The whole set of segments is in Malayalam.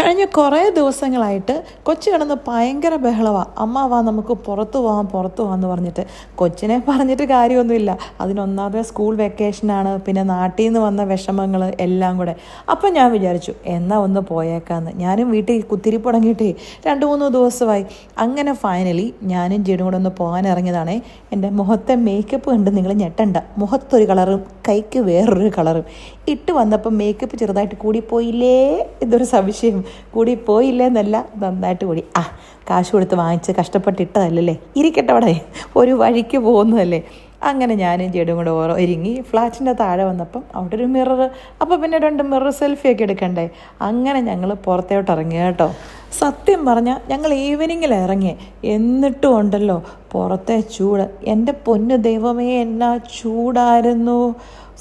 കഴിഞ്ഞ കുറേ ദിവസങ്ങളായിട്ട് കൊച്ചു കിടന്ന് ഭയങ്കര ബഹളമാണ് അമ്മ വാ നമുക്ക് പുറത്തു പോകാം പുറത്തു പോകാമെന്ന് പറഞ്ഞിട്ട്. കൊച്ചിനെ പറഞ്ഞിട്ട് കാര്യമൊന്നുമില്ല. അതിനൊന്നാമത് സ്കൂൾ വെക്കേഷനാണ് പിന്നെ നാട്ടിൽ നിന്ന് വന്ന വിഷമങ്ങൾ എല്ലാം കൂടെ. അപ്പം ഞാൻ വിചാരിച്ചു എന്നാ ഒന്ന് പോയേക്കാന്ന്. ഞാനും വീട്ടിൽ കുത്തിരിപ്പ് രണ്ട് മൂന്ന് ദിവസമായി. അങ്ങനെ ഫൈനലി ഞാനും ജെടും കൂടെ ഒന്ന് പോകാൻ ഇറങ്ങിയതാണേ. എന്റെ മുഖത്തെ മേക്കപ്പ് കണ്ട് നിങ്ങൾ ഞെട്ടണ്ട. മുഖത്തൊരു കളറും കൈക്ക് വേറൊരു കളറും ഇട്ട് വന്നപ്പോൾ മേക്കപ്പ് ചെറുതായിട്ട് കൂടിപ്പോയില്ലേ? ഇതൊരു സംശയം. കൂടിപ്പോയില്ലേ പോയില്ലെന്നല്ല നന്നായിട്ട് കൂടി. ആ കാശ് കൊടുത്ത് വാങ്ങിച്ച് കഷ്ടപ്പെട്ടിട്ടതല്ലേ ഇരിക്കട്ടെ അവിടെ. ഒരു വഴിക്ക് പോകുന്നതല്ലേ? അങ്ങനെ ഞാനും ചേടും കൂടെ ഓരോ ഒരുങ്ങി ഫ്ലാറ്റിന്റെ താഴെ വന്നപ്പം അവിടെ ഒരു മിറർ അപ്പോൾ പിന്നെ രണ്ട് മിറർ സെൽഫിയൊക്കെ എടുക്കണ്ടേ? അങ്ങനെ ഞങ്ങൾ പുറത്തോട്ട് ഇറങ്ങി കേട്ടോ. സത്യം പറഞ്ഞാൽ ഞങ്ങൾ ഈവനിങ്ങിൽ ഇറങ്ങി. എന്നിട്ടും ഉണ്ടല്ലോ പുറത്തെ ചൂട്. എന്റെ പൊന്നു ദൈവമേ എന്നാ ചൂടായിരുന്നു.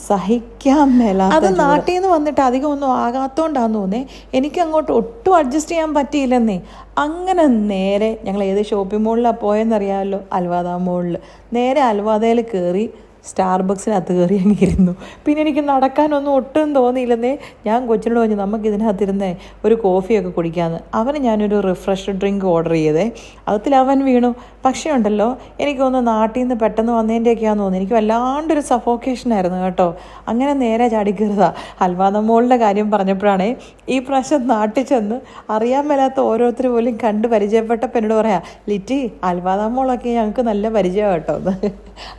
സഹിക്കാൻ മേല അത് നാട്ടിൽ നിന്ന് വന്നിട്ട് അധികം ഒന്നും ആകാത്തോണ്ടാന്ന് തോന്നേ എനിക്ക് അങ്ങോട്ട് ഒട്ടും അഡ്ജസ്റ്റ് ചെയ്യാൻ പറ്റിയില്ലെന്നേ. അങ്ങനെ നേരെ ഞങ്ങൾ ഏത് ഷോപ്പിംഗ് മോളിലാണ് പോയെന്നറിയാമല്ലോ? അൽവാദ മോളിൽ നേരെ അൽവാദയിൽ കയറി സ്റ്റാർബക്സിനകത്ത് കയറി അങ്ങ് ഇരുന്നു. പിന്നെ എനിക്ക് നടക്കാനൊന്നും ഒട്ടും തോന്നിയില്ലെന്നേ ഞാൻ കൊച്ചിനോട് പറഞ്ഞു നമുക്ക് ഇതിനകത്തിരുന്നേ ഒരു കോഫിയൊക്കെ കുടിക്കാമെന്ന് അവന് ഞാനൊരു റിഫ്രഷ് ഡ്രിങ്ക് ഓർഡർ ചെയ്തേ. അതിൽ അവൻ വീണു. പക്ഷേ ഉണ്ടല്ലോ എനിക്ക് തോന്നുന്നു നാട്ടിൽ നിന്ന് പെട്ടെന്ന് വന്നതിന്റെയൊക്കെയാന്ന് തോന്നുന്നു. എനിക്ക് വല്ലാണ്ടൊരു സഫോക്കേഷനായിരുന്നു കേട്ടോ. അങ്ങനെ നേരെ ചാടിക്കരുതാ അൽവാദ മോളുടെ കാര്യം പറഞ്ഞപ്പോഴാണേ ഈ പ്രാവശ്യം നാട്ടിൽ ചെന്ന് അറിയാൻ മേലാത്ത ഓരോരുത്തർ പോലും കണ്ട് പരിചയപ്പെട്ടപ്പോൾ എന്നോട് പറയാം ലിറ്റി അൽവാദ മോളൊക്കെ ഞങ്ങൾക്ക് നല്ല പരിചയം കേട്ടോ.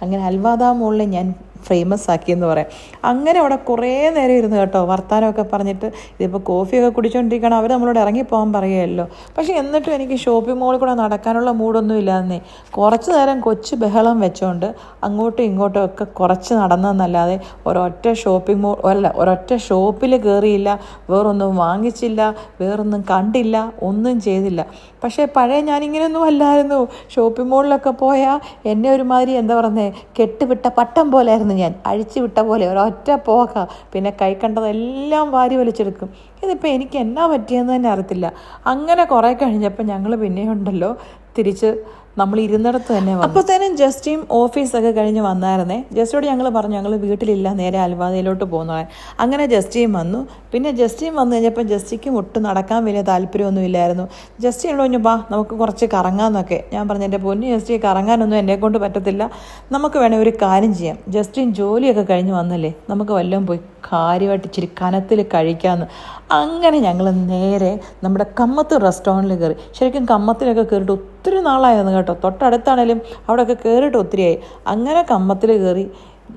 അങ്ങനെ അൽവാദ മോളിനെ ഞാൻ ഫേമസ് ആക്കിയെന്ന് പറയാം. അങ്ങനെ അവിടെ കുറേ നേരം ഇരുന്ന് കേട്ടോ വർത്താനമൊക്കെ പറഞ്ഞിട്ട് ഇതിപ്പോൾ കോഫിയൊക്കെ കുടിച്ചുകൊണ്ടിരിക്കണം അവർ നമ്മളോട് ഇറങ്ങിപ്പോകാൻ പറയുമല്ലോ പക്ഷേ എന്നിട്ടും എനിക്ക് ഷോപ്പിംഗ് മോളിൽ കൂടെ നടക്കാനുള്ള മൂഡൊന്നും ഇല്ലാന്നേ. കുറച്ച് നേരം കൊച്ചു ബഹളം വെച്ചുകൊണ്ട് അങ്ങോട്ടും ഇങ്ങോട്ടും ഒക്കെ കുറച്ച് നടന്നതെന്നല്ലാതെ ഒരൊറ്റ ഷോപ്പിംഗ് മോൾ അല്ല ഒരൊറ്റ ഷോപ്പിൽ കയറിയില്ല വേറൊന്നും വാങ്ങിച്ചില്ല വേറൊന്നും കണ്ടില്ല ഒന്നും ചെയ്തില്ല. പക്ഷേ പഴയ ഞാനിങ്ങനെയൊന്നും അല്ലായിരുന്നു. ഷോപ്പിംഗ് മോളിലൊക്കെ പോയാൽ എന്നെ ഒരുമാതിരി എന്താ പറയുന്നത് കെട്ടുവിട്ട പട്ടം പോലെയായിരുന്നു ഞാൻ അഴിച്ചു വിട്ട പോലെ ഒരൊറ്റ പോക. പിന്നെ കൈ കണ്ടതെല്ലാം വാരി വലിച്ചെടുക്കും. ഇതിപ്പോൾ എനിക്ക് എന്നാ പറ്റിയെന്ന് തന്നെ അറിയത്തില്ല. അങ്ങനെ കുറേ കഴിഞ്ഞപ്പോൾ ഞങ്ങൾ പിന്നെയുണ്ടല്ലോ തിരിച്ച് നമ്മൾ ഇരുന്നിടത്ത് തന്നെ അപ്പോഴത്തേനും ജസ്റ്റിയും ഓഫീസൊക്കെ കഴിഞ്ഞ് വന്നായിരുന്നേ. ജസ്റ്റിയോട് ഞങ്ങൾ പറഞ്ഞു ഞങ്ങൾ വീട്ടിലില്ല നേരെ അൽവാദയിലോട്ട് പോകുന്ന. അങ്ങനെ ജസ്റ്റിയും വന്നു. പിന്നെ ജസ്റ്റിയും വന്നു കഴിഞ്ഞപ്പോൾ ജസ്റ്റിക്കും ഒട്ടും നടക്കാൻ വലിയ താല്പര്യമൊന്നും ഇല്ലായിരുന്നു. ജസ്റ്റി എന്നോട് പറഞ്ഞു ബാ നമുക്ക് കുറച്ച് കറങ്ങാമെന്നൊക്കെ. ഞാൻ പറഞ്ഞു എന്റെ പൊന്നു ജസ്റ്റി കറങ്ങാനൊന്നും എന്നെ കൊണ്ട് പറ്റത്തില്ല. നമുക്ക് വേണേൽ ഒരു കാര്യം ചെയ്യാം. ജസ്റ്റിൻ ജോലിയൊക്കെ കഴിഞ്ഞ് വന്നല്ലേ നമുക്ക് വല്ലതും പോയി കാര്യമായിട്ട് ഇച്ചിരി കനത്തിൽ കഴിക്കാമെന്ന്. അങ്ങനെ ഞങ്ങൾ നേരെ നമ്മുടെ കമ്മത്ത് റെസ്റ്റോറന്റിൽ കയറി. ശരിക്കും കമ്മത്തിലൊക്കെ കയറിയിട്ട് ഒത്തിരി നാളായിരുന്നു കേട്ടോ. തൊട്ടടുത്താണേലും അവിടെയൊക്കെ കയറിയിട്ട് ഒത്തിരിയായി. അങ്ങനെ കമ്മത്തിൽ കയറി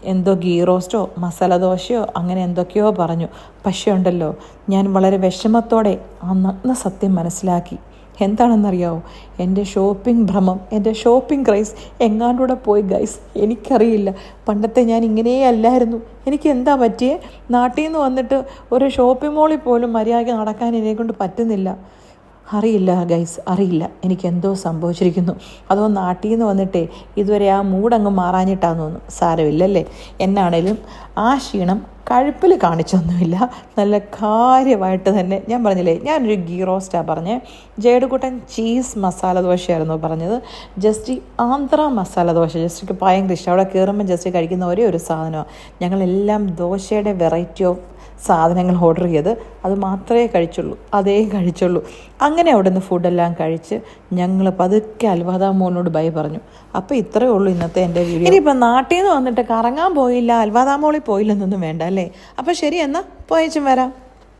എന്തോ ഗീ റോസ്റ്റോ മസാല ദോശയോ അങ്ങനെ എന്തൊക്കെയോ പറഞ്ഞു. പക്ഷേ ഉണ്ടല്ലോ ഞാൻ വളരെ വിഷമത്തോടെ ആ നഗ്ന സത്യം മനസ്സിലാക്കി. എന്താണെന്നറിയാവോ? എന്റെ ഷോപ്പിംഗ് ഭ്രമം എന്റെ ഷോപ്പിംഗ് ക്രൈസ് എങ്ങാണ്ടൂടെ പോയി ഗൈസ്. എനിക്കറിയില്ല. പണ്ടത്തെ ഞാൻ ഇങ്ങനെയല്ലായിരുന്നു എനിക്ക് എന്താ പറ്റിയേ? നാട്ടിൽ നിന്ന് വന്നിട്ട് ഒരു ഷോപ്പിംഗ് മോളിൽ പോലും മര്യാദയ്ക്ക് നടക്കാൻ എന്നെക്കൊണ്ട് പറ്റുന്നില്ല. അറിയില്ല ഗൈസ് അറിയില്ല. എനിക്ക് എന്തോ സംഭവിച്ചിരിക്കുന്നു. അതോ നാട്ടിൽ നിന്ന് വന്നിട്ടേ ഇതുവരെ ആ മൂടങ്ങ് മാറാഞ്ഞിട്ടാന്ന് തോന്നുന്നു. സാരമില്ലല്ലേ? എന്നാണേലും ആ ക്ഷീണം കഴുപ്പിൽ കാണിച്ചൊന്നുമില്ല. നല്ല കാര്യമായിട്ട് തന്നെ ഞാൻ പറഞ്ഞില്ലേ ഞാനൊരു ഗീ റോസ്റ്റാണ് പറഞ്ഞേ. ജേടുകൂട്ടൻ ചീസ് മസാല ദോശയായിരുന്നു പറഞ്ഞത്. ജസ്റ്റ് ആന്ധ്ര മസാല ദോശ ജസ്റ്റിക്ക് ഭയങ്കര ഇഷ്ടം. അവിടെ കയറുമ്പോൾ ജസ്റ്റ് കഴിക്കുന്ന ഒരേ ഒരു സാധനമാണ് ഞങ്ങളെല്ലാം ദോശയുടെ വെറൈറ്റി ഓഫ് സാധനങ്ങൾ ഓർഡർ ചെയ്ത് അത് മാത്രമേ കഴിച്ചുള്ളൂ അതേ കഴിച്ചുള്ളൂ. അങ്ങനെ അവിടെ നിന്ന് ഫുഡെല്ലാം കഴിച്ച് ഞങ്ങൾ പതുക്കെ അൽവാദ മോളിനോട് ബൈ പറഞ്ഞു. അപ്പോൾ ഇത്രയേ ഉള്ളൂ ഇന്നത്തെ എന്റെ വീഡിയോ ഇനിയിപ്പോൾ നാട്ടിൽ നിന്ന് വന്നിട്ട് കറങ്ങാൻ പോയില്ല അൽവാദ മോളിൽ പോയില്ലെന്നൊന്നും വേണ്ട അല്ലേ? അപ്പോൾ ശരി എന്നാൽ പോയച്ചും വരാം.